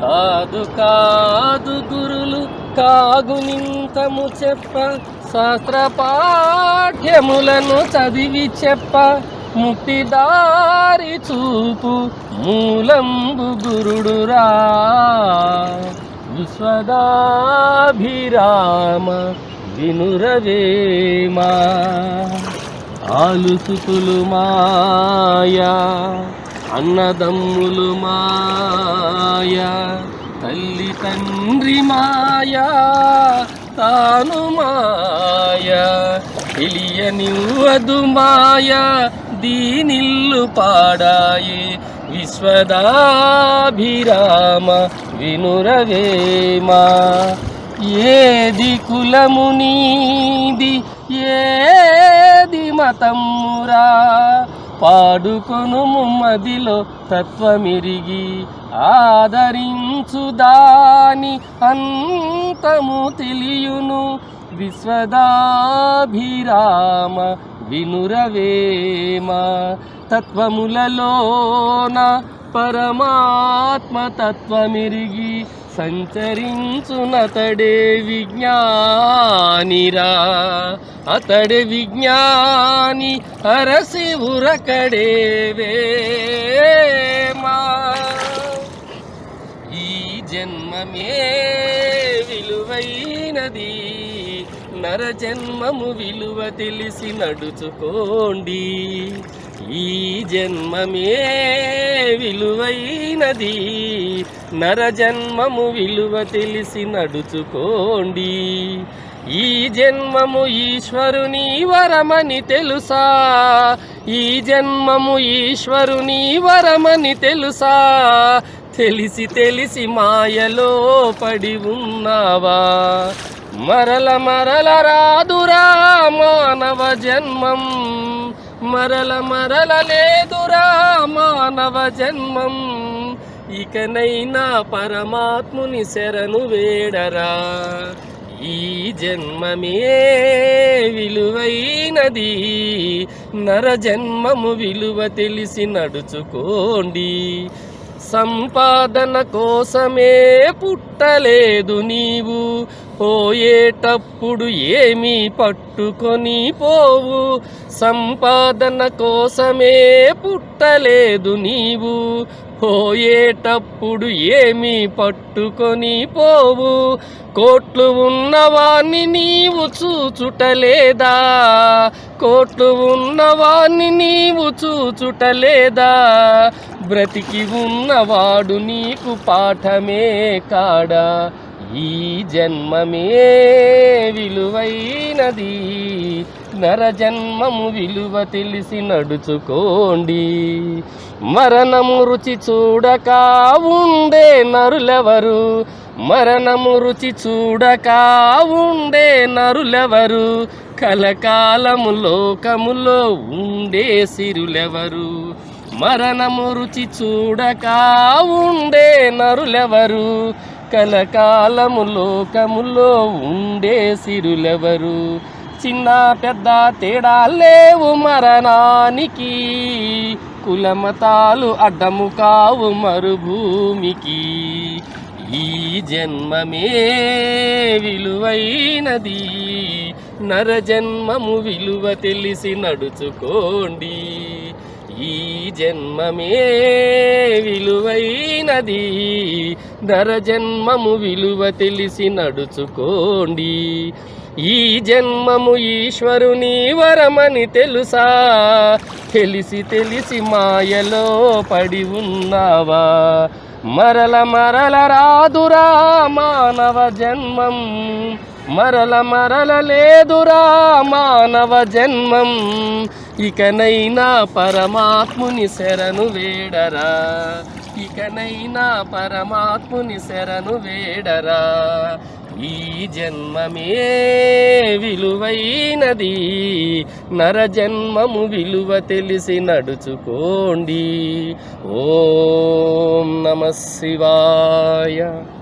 కాదు కాదు గురులు కాగునింతము చెప్ప శాస్త్ర పాఠ్యములను చదివి చెప్ప ముక్తి దారి చూపు మూలంబు గురుడురా. విశ్వదాభిరామ వినురవేమా ఆలుసుతులు మాయా. అన్నదమ్ములు మాయా తల్లి తండ్రి మాయా తాను మాయా తెలియనివ్వదు మాయా దీనిల్లు పాడాయి విశ్వదాభిరామ వినురవేమా. ఏది కులము నీది ఏది మతమురా పాడుకొను మదిలో తత్వమిరిగి ఆదరించుదాని అంతము తెలియును విశ్వదాభిరామ వినురవేమ తత్వములలోన పరమాత్మ తత్వమిరిగి సంచరించునతడే విజ్ఞానిరా. అతడే విజ్ఞాని అరసి ఉరకడే వేమా ఈ జన్మమే విలువైనది. నర జన్మము విలువ తెలిసి నడుచుకోండి. ఈ జన్మమే విలువైనది. నరజన్మము విలువ తెలిసి నడుచుకోండి. ఈ జన్మము ఈశ్వరుని వరమని తెలుసా? ఈ జన్మము ఈశ్వరుని వరమని తెలుసా? తెలిసి తెలిసి మాయలో పడి ఉన్నావా? మరల మరల రాదురా మానవ జన్మం. మరల మరల లేదురా మానవ జన్మం. ఇకనైనా పరమాత్ముని శరణు వేడరా. ఈ జన్మమే విలువైనది. నర జన్మము విలువ తెలిసి నడుచుకోండి. సంపాదన కోసమే పుట్టలేదు నీవు. పోయేటప్పుడు ఏమీ పట్టుకొని పోవు. సంపాదన కోసమే పుట్టలేదు నీవు. పోయేటప్పుడు ఏమీ పట్టుకొని పోవు. కోట్లు ఉన్నవాణ్ణి నీవు చూచుటలేదా? కోట్లు ఉన్నవాణ్ణి నీవు చూచుటలేదా? బ్రతికి ఉన్నవాడు నీకు పాఠమే కాడా? ఈ జన్మమే విలువైనది. నరజన్మము విలువ తెలిసి నడుచుకోండి. మరణము రుచి చూడక ఉండే నరులెవరు? మరణము రుచి చూడక ఉండే నరులెవరు? కలకాలము లోకములో ఉండే సిరులెవరు? మరణము రుచి చూడక ఉండే నరులెవరు? కలకాలము లోకములో ఉండే సిరులెవరు? చిన్న పెద్ద తేడా లేవు మరణానికి. కులమతాలు అడ్డము కావు మరుభూమికి. ఈ జన్మమే విలువైనది. నరజన్మము విలువ తెలిసి నడుచుకోండి. ఈ జన్మమే విలువైనది. నర జన్మము విలువ తెలిసి నడుచుకోండి. ఈ జన్మము ఈశ్వరుని వరమని తెలుసా? తెలిసి తెలిసి మాయలో పడి ఉన్నావా? మరల మరల రాదురా మానవ జన్మం. మరల మరల లేదురా మానవ జన్మం. ఇకనైనా పరమాత్ముని శరణు వేడరా. ఇకనైనా పరమాత్ముని శరణు వేడరా. ఈ జన్మమే విలువైనది. నర జన్మము విలువ తెలిసి నడుచుకోండి. ఓ नमः शिवाय।